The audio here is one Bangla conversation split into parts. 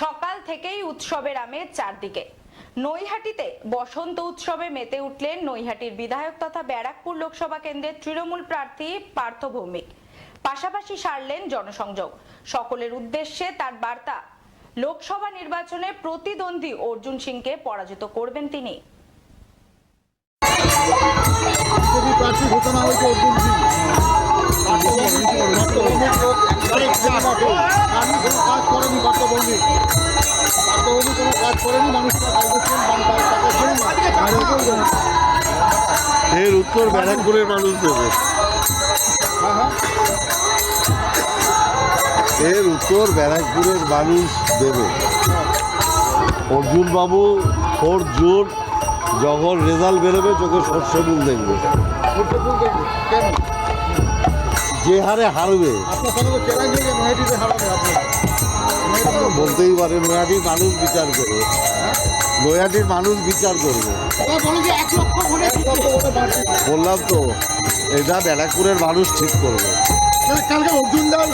সকাল থেকেই উৎসবের আমেজ চারদিকে। নৈহাটিতে বসন্ত উৎসবে মেতে উঠলেন নৈহাটির বিধায়ক তথা ব্যারাকপুর লোকসভা কেন্দ্রের তৃণমূল প্রার্থী পার্থ ভৌমিক। পাশাপাশি সারলেন জনসংযোগ। সকলের উদ্দেশ্যে তার বার্তা। লোকসভা নির্বাচনে প্রতিদ্বন্দ্বী অর্জুন সিংকে পরাজিত করবেন তিনি। ঘোষণা হয়েছে অর্জুন সিং। কোনো কাজ করেনি পার্থভৌমিক পার্থভৌমিক কোনো কাজ করেনি মানুষরা কাজ করছেন এর উত্তর ব্যারাকপুরের মানুষ দেবে। হ্যাঁ হ্যাঁ। এর উত্তর ব্যারাকপুরের মানুষ দেবে। অর্জুন বাবু ফোর জুন যখন রেজাল্ট বেরোবে চোখে সর্ষে ফুল দেখবে। ফুল দেখবে? কেন? যে হারে হারবে। বলতেই পারে, নয়াটির মানুষ বিচার করবে। নয়াটির মানুষ বিচার করবে। বললাম তো, এটা ব্যারাকপুরের মানুষ ঠিক করবে। কালকে অর্জুন দাস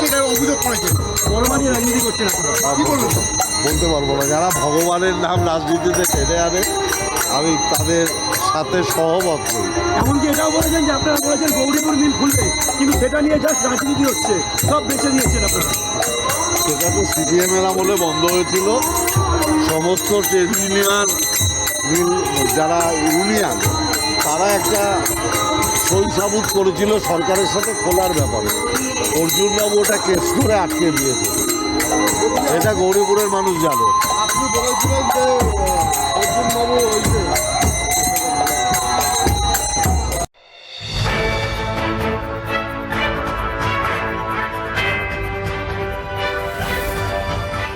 এটা অভিযোগ করেছে। রাজনীতি কি বলবেন বলতে পারব না। যারা ভগবানের নাম রাজনীতিতে টেনে আনে আমি তাদের সাথে সহমত করি। এমনকি এটাও বলেছেন যে আপনারা বলেছেন গৌরীপুর মিল খুলবে কিন্তু সেটা নিয়ে জাস্ট রাজনীতি হচ্ছে। সব বেছে দিয়েছেন আপনারা। সেটা তো সিপিএম এর আমলে বন্ধ হয়েছিল। সমস্ত ট্রেড ইউনিয়ন মিল যারা ইউনিয়ন তারা একটা সই সাবুত করেছিল সরকারের সাথে খোলার ব্যাপারে। অর্জুনবাবু ওটা কেস করে আটকে দিয়েছে। এটা গৌরীপুরের মানুষ জানে। আপনি বলেছিলেন যে ওই